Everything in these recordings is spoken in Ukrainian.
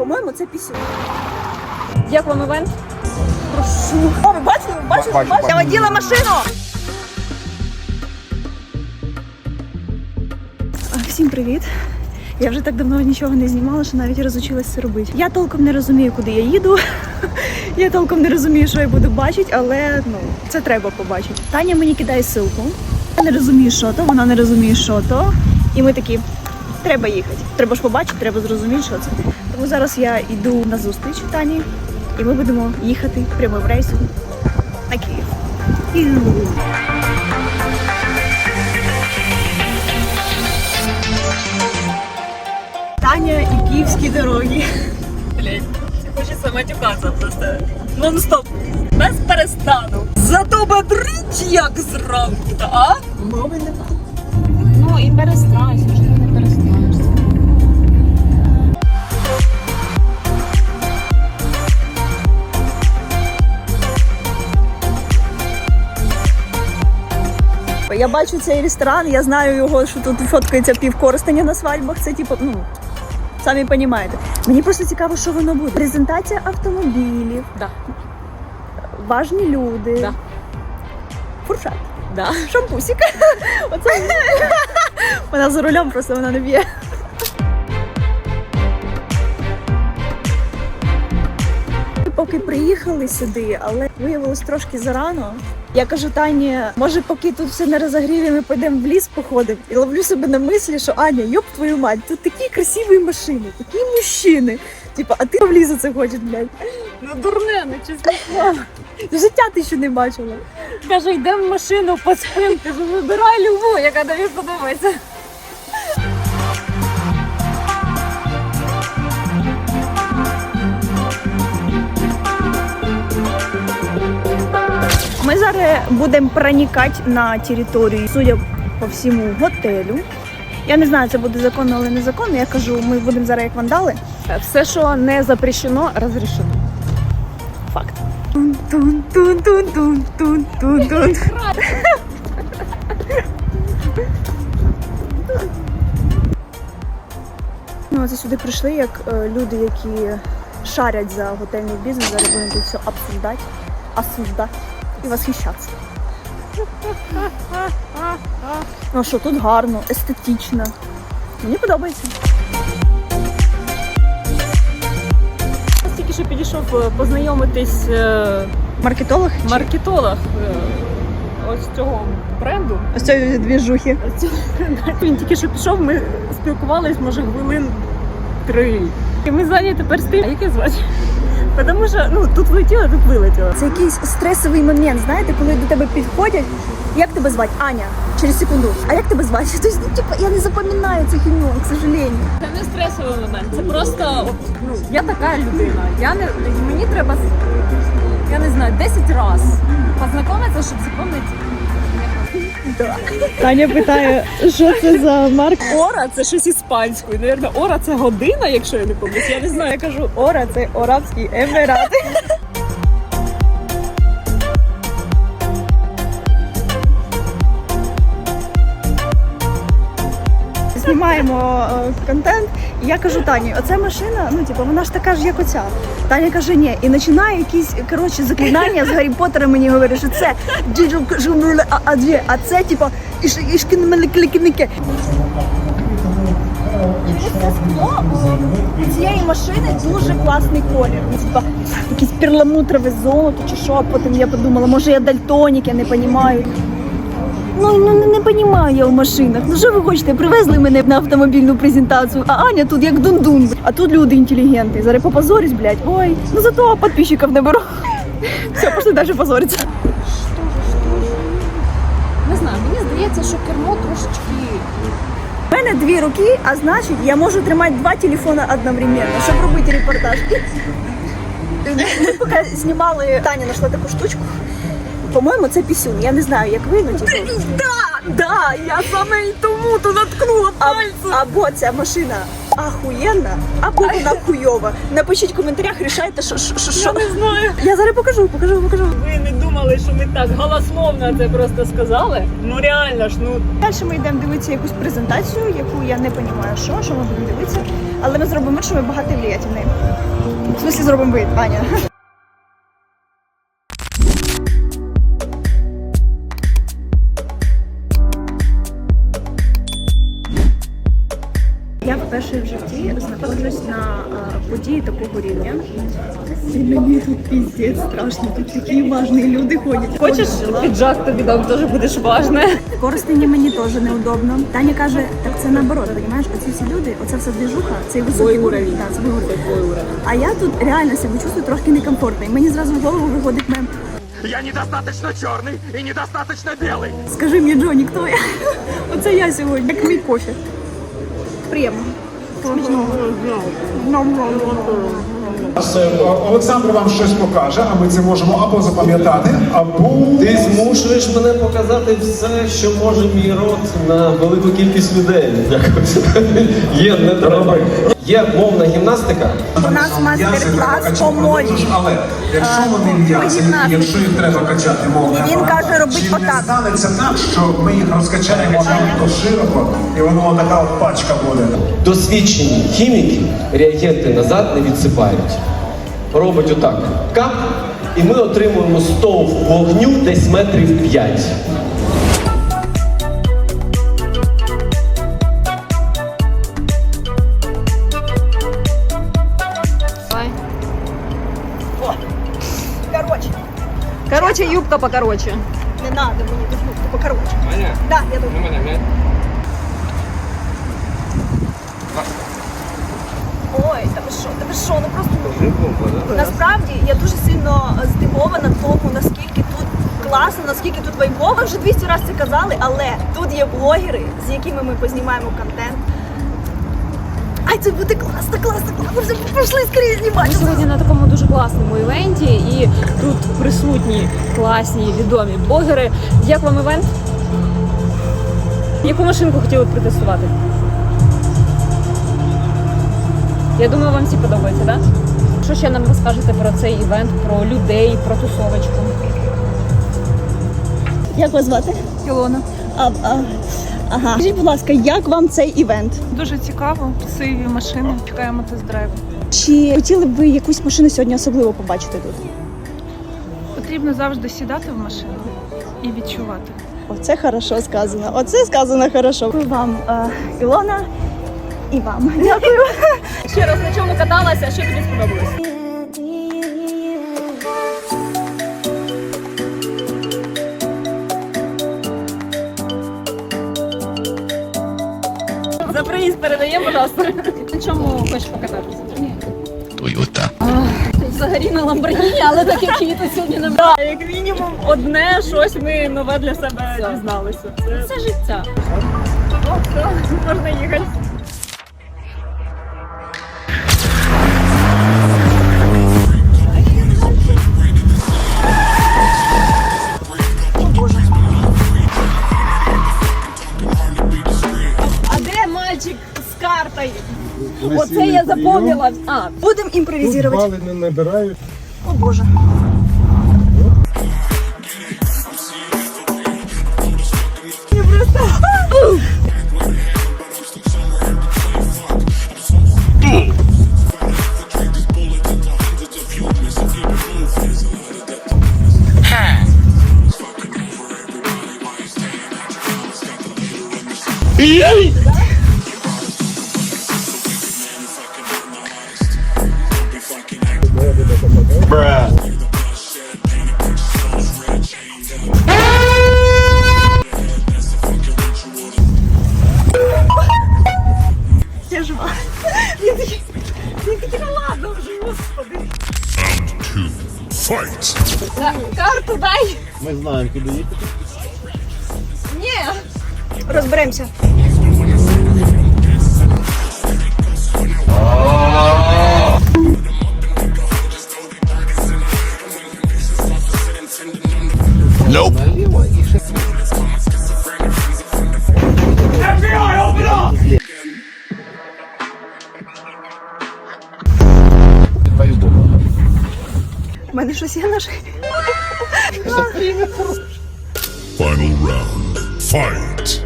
По-моєму, це пісюн. Як вам івент? Прошу. О, ви бачили? Ви бачили? Бачу, бачили? Я бачу. водила машину. Всім привіт. Я вже так давно нічого не знімала, що навіть розучилась це робити. Я толком не розумію, куди я їду. Я толком не розумію, що я буду бачити, але ну це треба побачити. Таня мені кидає ссылку. Я не розумію, що то, вона не розуміє, що то. І ми такі, треба їхати. Треба ж побачити, треба зрозуміти, що це. Тому зараз я йду на зустріч Тані, і ми будемо їхати прямим рейсом на Київ. Таня і київські дороги. Блять, хочеться матюкатися просто. Нон-стоп. Без перестану. Зато бодрить як зранку, а? Мови не Ну і перестарайся, Я бачу цей ресторан, я знаю його, що тут фоткається півкористення на свадьбах. Це типу, ну самі розумієте. Мені просто цікаво, що воно буде. Презентація автомобілів, Да. важні люди, Да. фуршет, Да. шампусик. Оце вона за рулем, просто вона не б'є. Поки приїхали сюди, але виявилось трошки зарано. Я кажу Тані, може, поки тут все не розогріві, ми підемо в ліс походимо. І ловлю себе на мислі, що Аня, йоп твою мать, тут такі красиві машини, такі мужчини. Типа, а ти в ліс це хочеш, блядь. Ну дурне, не чесно слово. Життя ти ще не бачила. Каже, йдемо в машину, поспим. Кажу, вибирай любу, яка тобі подобається. Ми зараз будемо проникати на територію, судя по всьому, готелю. Я не знаю, це буде законно, але незаконно. Я кажу, ми будемо зараз як вандали. Все, що не запрещено, розрішено. Факт. Тун-тун-тун-тун-тун-тун-тун. Ми оце сюди прийшли як е, люди, які шарять за готельний бізнес. Зараз будемо тут все обсуждати, осуждати і восхищатися. Ну що, тут гарно, естетично. Мені подобається. Тільки що підійшов е, познайомитись е, Маркетолог? маркетолог е, ось цього бренду. Ось цієї двіжухи. Він тільки що пішов, ми спілкувались, може, хвилин три. І ми зайняті тепер з тим, а яке звати? Тому що ну, тут влетіло, тут вилетіло. Це якийсь стресовий момент, знаєте, коли до тебе підходять. Як тебе звати? Аня. Через секунду. А як тебе звати? Тобто, ну, типу, я не запам'ятаю цих імен, к сожалению. Це не стресовий момент. Це просто ну, я така людина. Я не, мені треба, я не знаю, 10 разів познайомитися, щоб запам'ятати. Таня питає, що це за марка? Ора це щось іспанською. Навірно, ора це година, якщо я не помиляюсь. Я не знаю. Я кажу, Ора, це Арабські Емірати. Знімаємо е, контент, я кажу Тані, оця машина, ну типу, вона ж така ж, як оця. Таня каже, ні, і починає якісь коротше заклинання з Гаррі Поттера мені говорить, що це кажу, а дві, а це типу іш ішкінмеликликіники. Це скло у цієї машини дуже класний колір. Ну, Типа перламутрове золото чи що, потім я подумала, може я дальтонік, я не розумію. Ну, ну не, не розумію я в машинах. Ну що ви хочете? Привезли мене на автомобільну презентацію, а Аня тут як дундун. А тут люди інтелігентні. Зараз попозорюсь, блядь. Ой, ну зато підписчиків не беру. Все, пошли далі позориться. Не знаю, мені здається, що кермо трошечки. У мене дві руки, а значить я можу тримати два телефони одновременно, щоб робити репортаж. Ми поки знімали, Таня знайшла таку штучку. По-моєму, це пісюн. Я не знаю, як ви, ну типу. Да, да, я саме і тому то наткнула А, або ця машина ахуєнна або вона хуйова. Напишіть в коментарях, рішайте, що що що. що. не знаю. Я зараз покажу, покажу, покажу. Ви не думали, що ми так голословно це просто сказали? Ну реально ж, ну Далі ми йдемо дивитися якусь презентацію, яку я не розумію, що, що ми будемо дивитися. Але ми зробимо вид, що ми багато влиятельні. В смысле зробимо вид, Аня. Я вперше в житті знаходжусь на події такого рівня. І мені тут піздець страшно, тут такі важні люди ходять. хочеш піджак тобі дам, теж будеш важне. Коростені мені теж неудобно. Таня каже, так це наоборот, розумієш, оці всі люди, оце все движуха, це високий уровень. це свій уровень. А я тут реально себе чувствую трошки некомфортно. І мені зразу в голову виходить мем. Я недостаточно черный и недостаточно белый. Скажи мені, Джоні, хто я? Оце я сьогодні. Як мій кофе. Смачного. Е, Олександр вам щось покаже, а ми це можемо або запам'ятати, або Ти змушуєш мене показати все, що може мій рот на велику кількість людей. Якось. Є не треба. Є мовна гімнастика. У нас мастер-клас по мові. Але якщо вони м'язи, якщо їх треба качати мовно, І він каже, робить чи отак. не станеться так, що ми їх розкачаємо надто широко, і воно така пачка буде. Досвідчені хіміки реагенти назад не відсипають. Робить отак. Кап, і ми отримуємо стовп вогню десь метрів 5. Юбка покороче. не надо мені тут ну, покороче. Да, я тут. Ой, та ви що, та ви що, ну просто насправді я дуже сильно здивована тому, наскільки тут класно, наскільки тут вайбово. Вже 200 разів це казали, але тут є блогери, з якими ми познімаємо контент. Ай, це буде класно, класно, класно. Вже пішли скоріше Ми сьогодні на такому дуже класному івенті, і тут присутні класні відомі блогери. Як вам івент? Яку машинку хотіли б протестувати? Я думаю, вам всі подобається, так? Що ще нам розкажете про цей івент, про людей, про тусовочку? Як вас звати? Ілона. А, а, ага. Скажіть, будь ласка, як вам цей івент? Дуже цікаво, красиві машини. Чекаємо тест-драйв. Чи хотіли б ви якусь машину сьогодні особливо побачити тут? Потрібно завжди сідати в машину і відчувати. Оце хорошо сказано. Оце сказано хорошо. Дякую вам, е, Ілона, і вам. Дякую. Ще раз на чому каталася, що тобі сподобалось? Передаємо, будь ласка. На чому хочеш покататися? Тойота. Взагалі на Ламборгіні, але так як її тут сьогодні не брали. Як мінімум, одне щось ми нове для себе дізналися. Це, це життя. О, все, можна їхати. Оце я запомнила. А, Будемо імпровізувати. не набирають. О Боже. Я Він такий, він такий, ну ладно вже, господи. карту дай. Ми знаємо, куди їхати. Ні. Розберемося. Nope. мене щось є на шиї. Final round. Fight.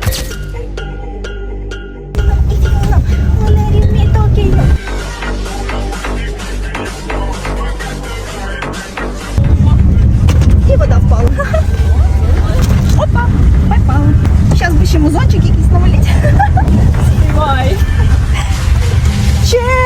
І вода впала. Опа, попала. Зараз би ще музончик якийсь навалить. Співай. Червону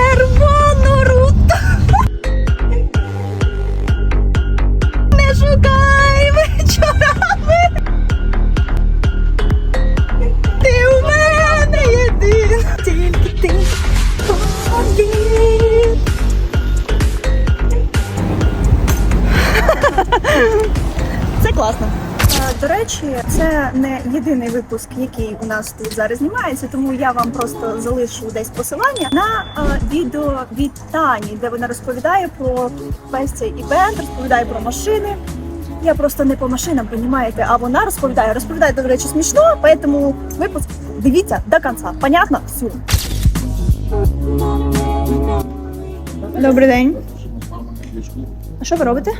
Не єдиний випуск, який у нас тут зараз знімається, тому я вам просто залишу десь посилання на е, відео від Тані, де вона розповідає про весь цей івент, розповідає про машини. Я просто не по машинам, розумієте, а вона розповідає. Розповідає, до речі, смішно, тому випуск дивіться до кінця. Понятно? Все. Добрий день. А що ви робите?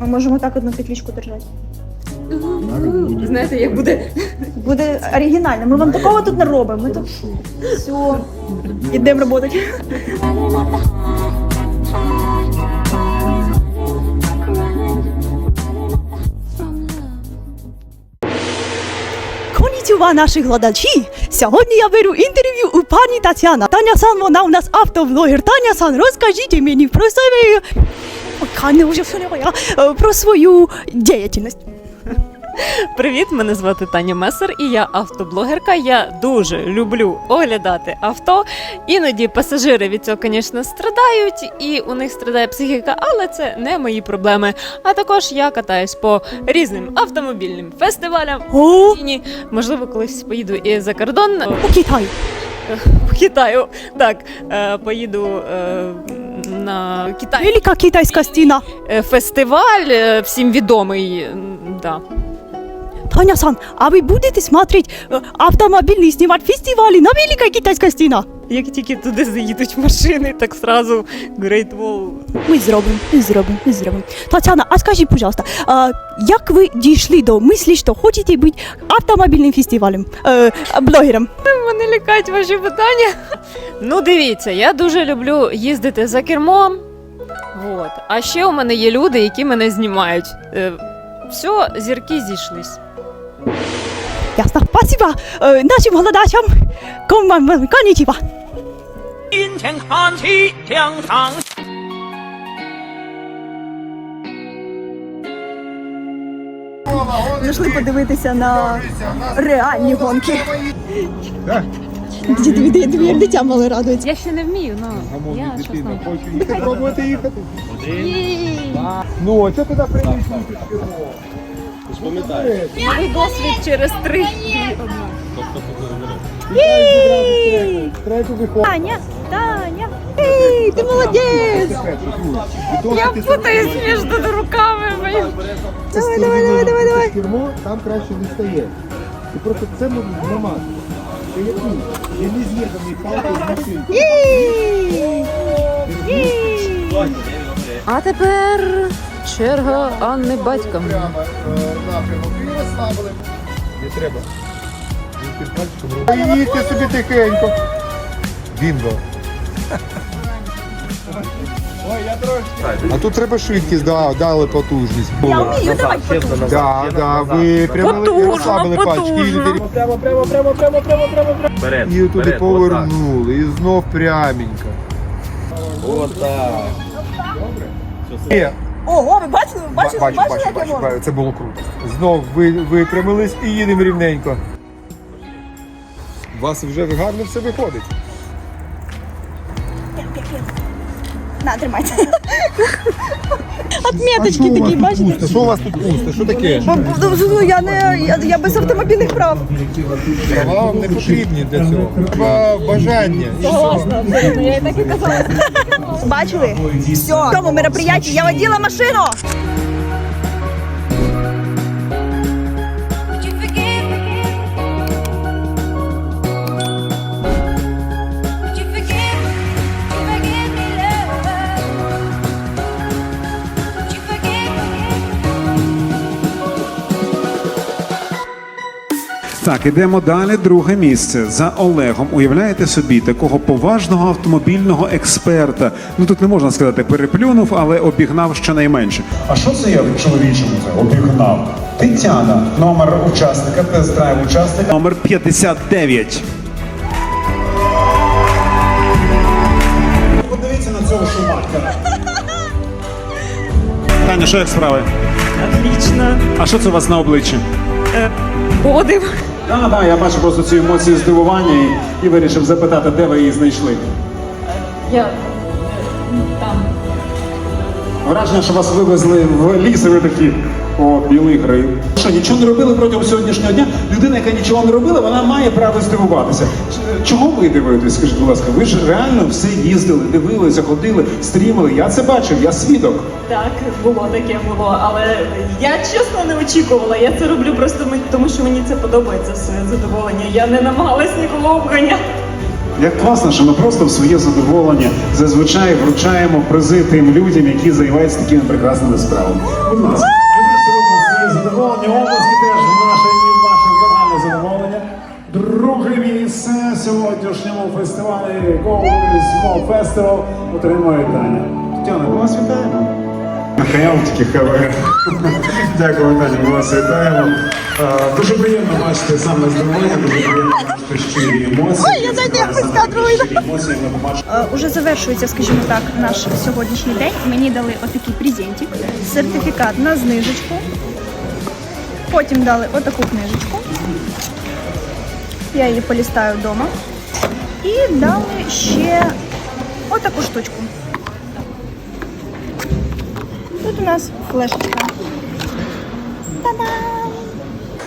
Ми можемо так одну петлічку держати. Знаєте, як буде Буде оригінально. Ми вам такого тут не робимо. Ми тут все. Ідемо працювати. Конічува наші глядачі. Сьогодні я беру інтерв'ю у пані Тетяна. Таня Сан, вона у нас автоблогер. Таня Сан, розкажіть мені про себе. Ой, Канне вже все не моя. Е, Про свою діяльність. Привіт, мене звати Таня Месер, і я автоблогерка. Я дуже люблю оглядати авто. Іноді пасажири від цього, звісно, страдають, і у них страдає психіка, але це не мої проблеми. А також я катаюсь по різним автомобільним фестивалям. О, можливо, колись поїду і за кордон у Китай. в Китаю. Так, е, поїду е, на Китай. Велика китайська стіна. Е, Фестиваль всім відомий. Да. Таня Сан, а ви будете смотреть э, автомобильный снимать фестивали на Великой Китайской стіна? Як тільки туди заїдуть машини, так сразу Great Wall. Ми зробимо, ми зробимо, ми зробимо. Тетяна, а скажіть, пожалуйста, а, як ви дійшли до мислі, що хочете бути автомобільним фестивалем, е, блогером? Мене лякають ваші питання. Ну, дивіться, я дуже люблю їздити за кермом. От. А ще у мене є люди, які мене знімають. Е, все, зірки зійшлись. Ясно, спасибо е, нашим глядачам. Ком- Конічіва. 金钱看齐两场。 Зайшли подивитися на реальні гонки. Дві, дві, дві дитя мали радується. Я ще не вмію, ну я щось там. Хочете пробувати їхати? Ну, це туди принесли. Новий досвід через три. Третю виходить. Таня, Таня, ей, ти молодець! Я путаюсь між руками. Давай, давай, давай, давай, давай. Кермо там краще не стає. І просто це можна зламати. Це як ні. Я не з'єднаний палкою з машинки. Єй! Єй! А тепер черга Анни батька. Не треба. Їдьте собі тихенько. Бінго. А тут треба швидкість, да, дали потужність. Я вмію, давай потужно. Да, да, ви прямо розслабили пальчики. Прямо, прямо, прямо, прямо, прямо, прямо, прямо. І туди повернули, і знов пряменько. Отак. Добре? Ого, ви бачили? Ви бачили? Бачу, бачили, бачу, як я бачу, можу? бачу. Це було круто. Знов ви випрямились і їдемо рівненько. У вас вже гарно все виходить. На, тримайте. Отметочки такі, бачите? Що у вас тут пусто? Що таке? Ну, я не я, я без автомобільних прав. Права вам не потрібні для цього. Треба бажання. І все. Я і так і казала. Бачили? Все. В цьому мероприятии я водила машину. Так, ідемо далі. Друге місце за Олегом. Уявляєте собі такого поважного автомобільного експерта. Ну тут не можна сказати, переплюнув, але обігнав щонайменше. А що це я в чоловічому це обігнав? Тетяна, номер учасника, тест-драйв учасника. Номер 59. Подивіться на цього шумахера. Таня, що як справи? Отлично. А що це у вас на обличчі? Подив. Так, так, я бачу просто цю емоцію здивування і, і вирішив запитати, де ви її знайшли. Я там. Враження, що вас вивезли в ліс, і ви такі, о, білий гриб. Що, нічого не робили протягом сьогоднішнього дня? Людина, яка нічого не робила, вона має право здивуватися. Чого ви дивитесь, скажіть, будь ласка? Ви ж реально все їздили, дивилися, ходили, стрімили. Я це бачив, я свідок. Так, було таке було, але я чесно не очікувала. Я це роблю просто тому, що мені це подобається своє задоволення. Я не намагалась нікого обганяти. Як класно, що ми просто в своє задоволення зазвичай вручаємо призи тим людям, які займаються такими прекрасними справами. Будь ласка, задоволення, обласки теж наше і ваше загальне задоволення. Друге місце сьогоднішньому фестивалі Go Small Festival отримує Таня. Тетяна, ми вас вітаємо. Михайло тільки ХВ. Дякую, Таня, ми вас вітаємо. Е, Дуже приємно бачити саме здоров'я, дуже приємно бачити щирі емоції. Ой, я щирі емоції ми побачимо. Е, Уже завершується, скажімо так, наш сьогоднішній день. Мені дали отакий презентик, сертифікат на знижечку. Потім дали отаку книжечку. Я її полістаю вдома. І дали ще отаку штучку. Тут у нас флешечка. Та-дам!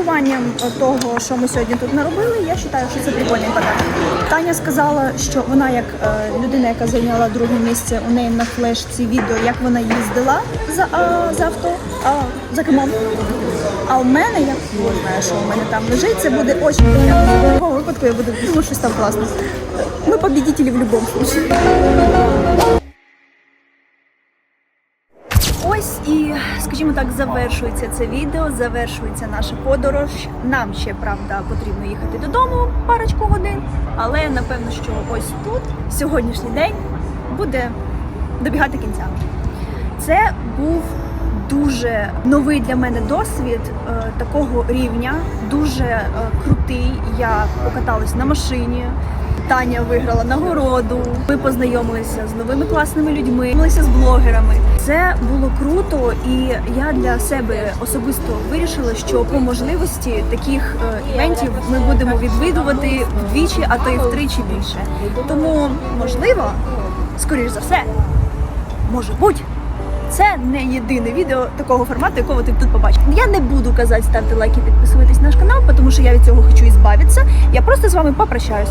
Рахуванням того, що ми сьогодні тут наробили, я вважаю, що це прикольний подарунок. Таня сказала, що вона, як е, людина, яка зайняла друге місце, у неї на флешці відео, як вона їздила за, а, за авто, а, за кермом. А у мене, я знаю, що у мене там лежить, це буде дуже приємно. В будь-якому випадку я буду думаю, щось там класне. Ми побідітелі в будь-якому випадку. Ось і, скажімо так, завершується це відео, завершується наша подорож. Нам ще правда потрібно їхати додому парочку годин, але напевно, що ось тут сьогоднішній день буде добігати кінця. Це був дуже новий для мене досвід е, такого рівня, дуже е, крутий. Я покаталась на машині. Таня виграла нагороду. Ми познайомилися з новими класними людьми, познайомилися з блогерами. Це було круто, і я для себе особисто вирішила, що по можливості таких е, івентів ми будемо відвідувати вдвічі, а то й втричі більше. Тому можливо, скоріш за все, може бути. Це не єдине відео такого формату, якого ти тут побачиш. Я не буду казати ставте лайки, підписуватись на наш канал, тому що я від цього хочу ізбавитися. Я просто з вами попрощаюсь.